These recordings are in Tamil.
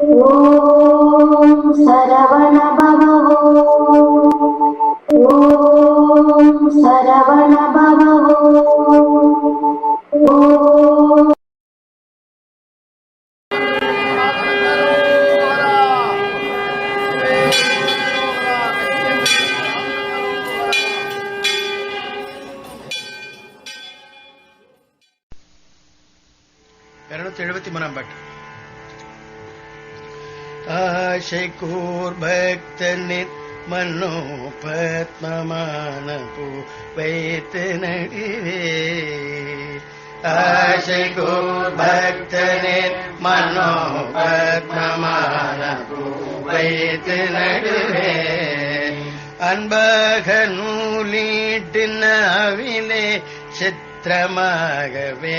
ॐ सरवण வைத்து நடுவே ஆசை கூர் பக்தனின் மன்னோ பத்மமான பூ வைத்து நடுவே அன்பாக நூலீட்டு நாவிலே சித்திரமாகவே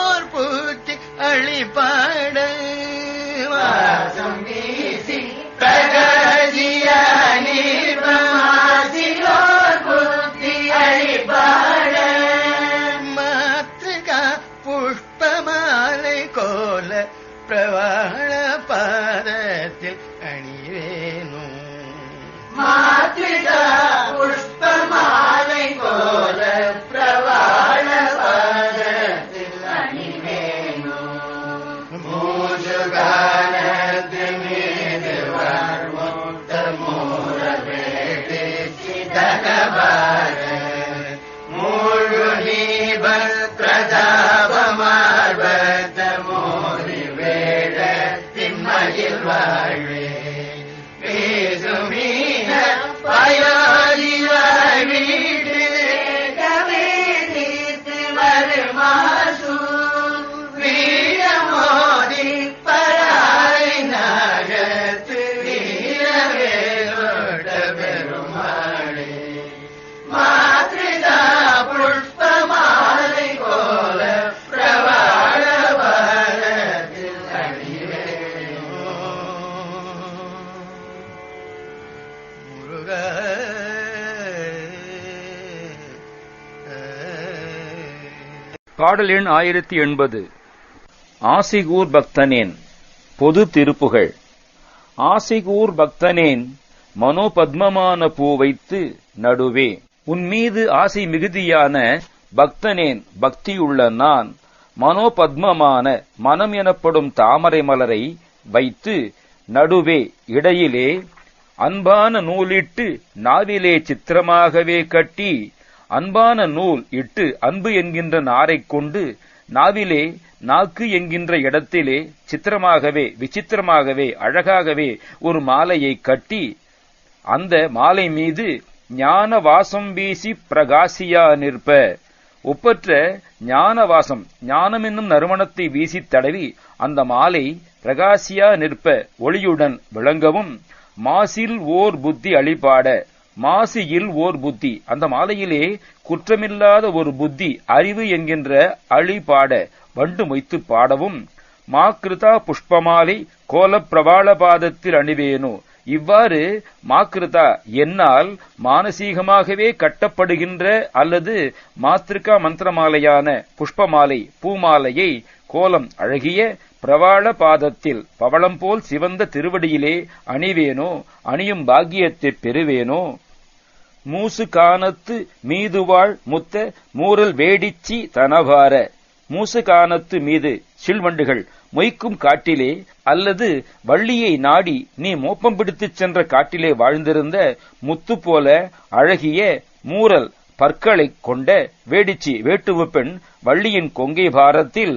பாடல் எண் ஆயிரத்தி எண்பது. ஆசிகூர் பக்தனேன் பொது திருப்புகழ் ஆசிகூர் பக்தனேன் மனோபத்மமான பூ வைத்து நடுவே. உன் மீது ஆசை மிகுதியான பக்தனேன் பக்தியுள்ள நான் மனோபத்மமான மனம் எனப்படும் தாமரை மலரை வைத்து நடுவே. இடையிலே அன்பான நூலிட்டு நாவிலே சித்திரமாகவே கட்டி அன்பான நூல் இட்டு அன்பு என்கின்ற நாரைக் கொண்டு நாவிலே நாக்கு என்கின்ற இடத்திலே சித்திரமாகவே விசித்திரமாகவே அழகாகவே ஒரு மாலையை கட்டி அந்த மாலை மீது ஞான வாசம் வீசி பிரகாசியா நிற்ப. ஒப்பற்ற ஞான வாசம் ஞானம் என்னும் நறுமணத்தை வீசித் தடவி அந்த மாலை பிரகாசியா நிற்ப. ஒளியுடன் விளங்கவும் மாசில் ஓர் புத்தி அழிபாட மாசியில் ஓர் புத்தி. அந்த மாலையிலே குற்றமில்லாத ஒரு புத்தி அறிவு என்கின்ற அழிபாட வண்டு மொய்த்து பாடவும் மாக்கிருதா புஷ்பமாலை கோலப்பிரபால பாதத்தில் அணிவேனோ. இவ்வாறு மாக்கிருதா என்னால் மானசீகமாகவே கட்டப்படுகின்ற அல்லது மாத்திருக்கா மந்திரமாலையான புஷ்பமாலை பூமாலையை கோலம் அழகிய பிரவாள பாதத்தில் பவளம் போல் சிவந்த திருவடியிலே அணிவேனோ? அணியும் பாக்கியத்தைப் பெறுவேனோ? மூசு காணத்து மீதுவாழ் முத்த மூரல் வேடிச்சி தனவார. மூசு காணத்து மீது சில்வண்டுகள் மொய்க்கும் காட்டிலே அல்லது வள்ளியை நாடி நீ மோப்பம் பிடித்துச் சென்ற காட்டிலே வாழ்ந்திருந்த முத்து போல அழகிய மூரல் பற்களைக் கொண்ட வேடிச்சி வேட்டுவ பெண் வள்ளியின் கொங்கை பாரத்தில்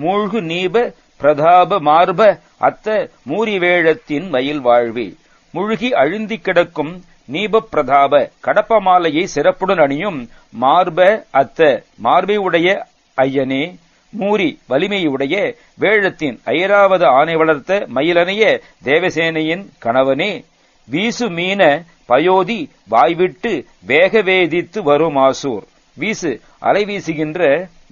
மூழ்கு நீப பிரதாப மார்ப அத்த மூரிவேழத்தின் மயில் வாழ்வி. முழுகி அழுந்தி கிடக்கும் நீபப் பிரதாப கடப்பமாலையை சிறப்புடன் அணியும் மார்ப அத்த மார்பை உடைய ஐயனே. மூரி வலிமையுடைய வேழத்தின் ஐராவது ஆணை வளர்த்த மயிலனைய தேவசேனையின் கணவனே. வீசு மீன பயோதி வாய்விட்டு வேகவேதித்து வரும் ஆசூர். வீசு அலை வீசுகின்ற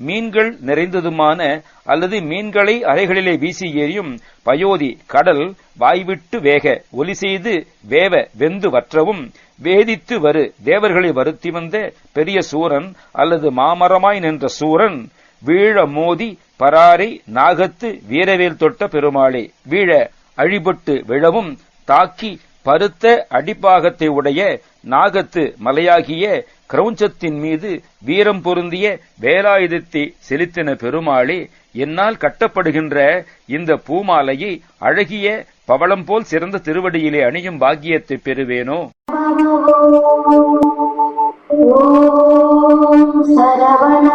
மீன்கள் நிறைந்ததுமான அல்லது மீன்களை அலைகளிலே வீசி எறியும் பயோதி கடல் வாய்விட்டு வேக ஒலி செய்து வேவ வெந்து வற்றவும் வேதித்து வரு தேவர்களை வருத்தி வந்த பெரிய சூரன் அல்லது மாமரமாய் நின்ற சூரன் வீழ மோதி பராரை நாகத்து வீரவேல் தொட்ட பெருமாளே வீழ அழிபட்டு விழவும் தாக்கி பருத்த அடிப்பாகத்தை உடைய நாகத்து மலையாகிய கிரௌஞ்சத்தின் மீது வீரம் பொருந்திய வேலாயுதத்தை செலுத்தின பெருமாளே என்னால் கட்டப்படுகின்ற இந்த பூமாலையை அழகிய பவளம் போல் சிறந்த திருவடியிலே அணியும் பாக்கியத்தை பெறுவேனோ? சரவண